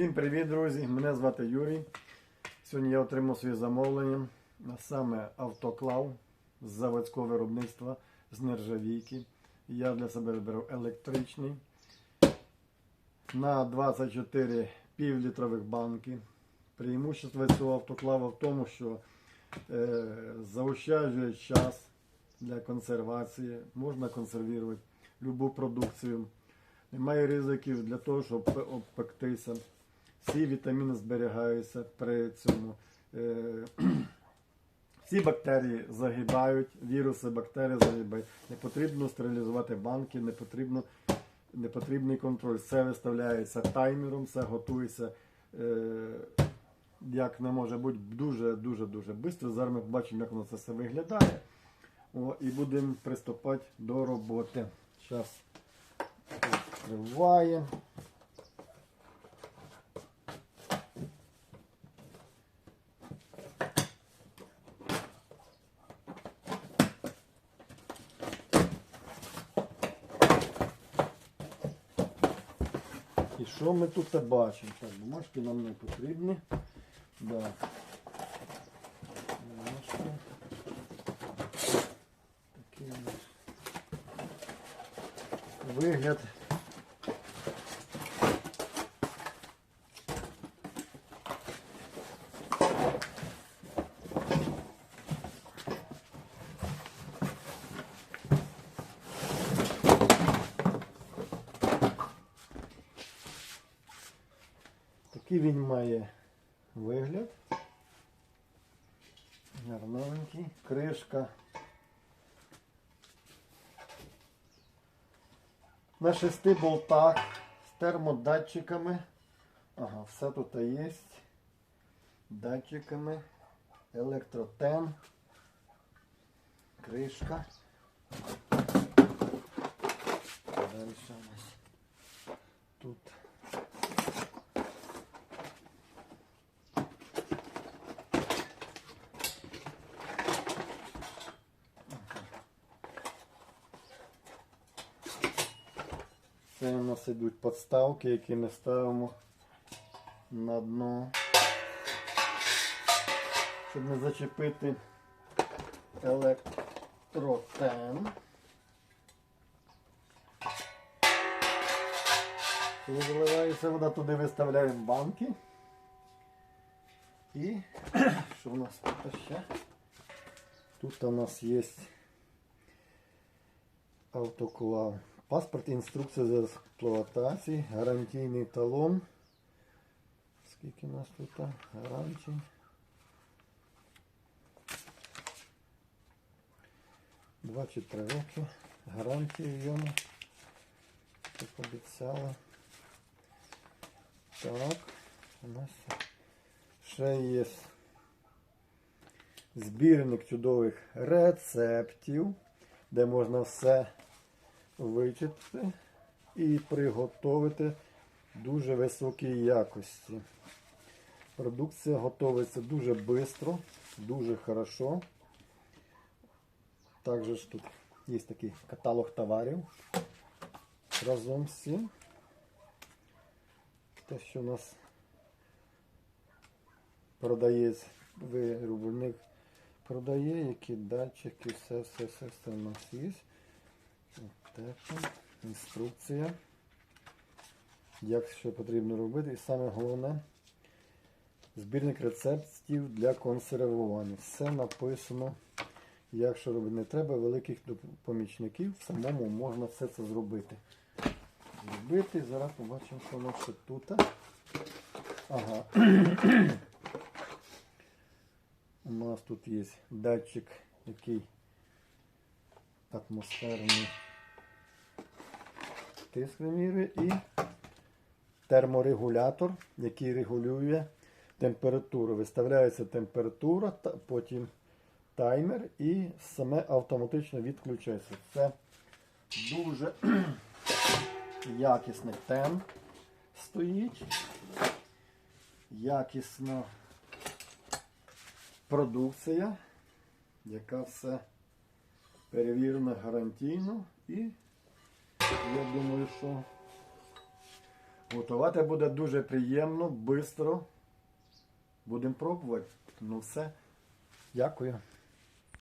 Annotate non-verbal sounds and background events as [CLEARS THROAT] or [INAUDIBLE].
Всім привіт, друзі! Мене звати Юрій. Сьогодні я отримав своє замовлення саме автоклав з заводського виробництва з нержавійки. Я для себе вибрав електричний на 24 півлітрових банки. Преимущество цього автоклава в тому, що е, заощаджує час для консервації, можна консервувати любу продукцію. Немає ризиків для того, щоб обпектися. Всі вітаміни зберігаються при цьому. Е, [CLEARS THROAT] Всі бактерії загибають, віруси, бактерії загибають. Не потрібно стерилізувати банки, не потрібно не потрібний контроль. Все виставляється таймером, все готується е, як не може бути дуже-дуже дуже швидко. Зараз ми побачимо, як воно це все виглядає. О, і будемо приступати до роботи. Зараз відкриваємо. І що ми тут бачимо? Так, бумажки нам не потрібні. Да. Нас вигляд. Такий він має вигляд. Гарненький. Кришка. На шести болтах з термодатчиками. Ага, все тут є. Датчиками. Електротен. Кришка. Далі у нас тут. Це у нас йдуть подставки, які ми ставимо на дно, щоб не зачепити електротен. Коли заливається вода, туди виставляємо банки. І [CLEARS THROAT] що у нас тут ще? Тут у нас є автоклав. Паспорт, інструкція з експлуатації, гарантійний талон. Скільки у нас тут гарантій? Два чи три роки. Гарантії в йому. Як обіцяла. Так, у нас ще є збірник чудових рецептів, де можна все вичитати і приготувати дуже високій якості. Продукція готується дуже швидко, дуже хорошо. Також тут є такий каталог товарів разом з цим. Те, що у нас продає виробник продає, які датчики, все, все, все, все у нас є. Так, інструкція. Як що потрібно робити. І саме головне збірник рецептів для консервування. Все написано, як що робити. Не треба великих помічників, самому можна все це зробити. Зробити. Зараз побачимо, що у нас ще тут. Ага. [CLEARS THROAT] У нас тут є датчик, який атмосферний тиск вимірює і терморегулятор, який регулює температуру. Виставляється температура, потім таймер і саме автоматично відключається. Це дуже [CLEARS THROAT] якісний тем стоїть. Якісна продукція, яка все перевірена гарантійно і я думаю, що Готувати буде дуже приємно, швидко. Будемо пробувати. Ну все. Дякую.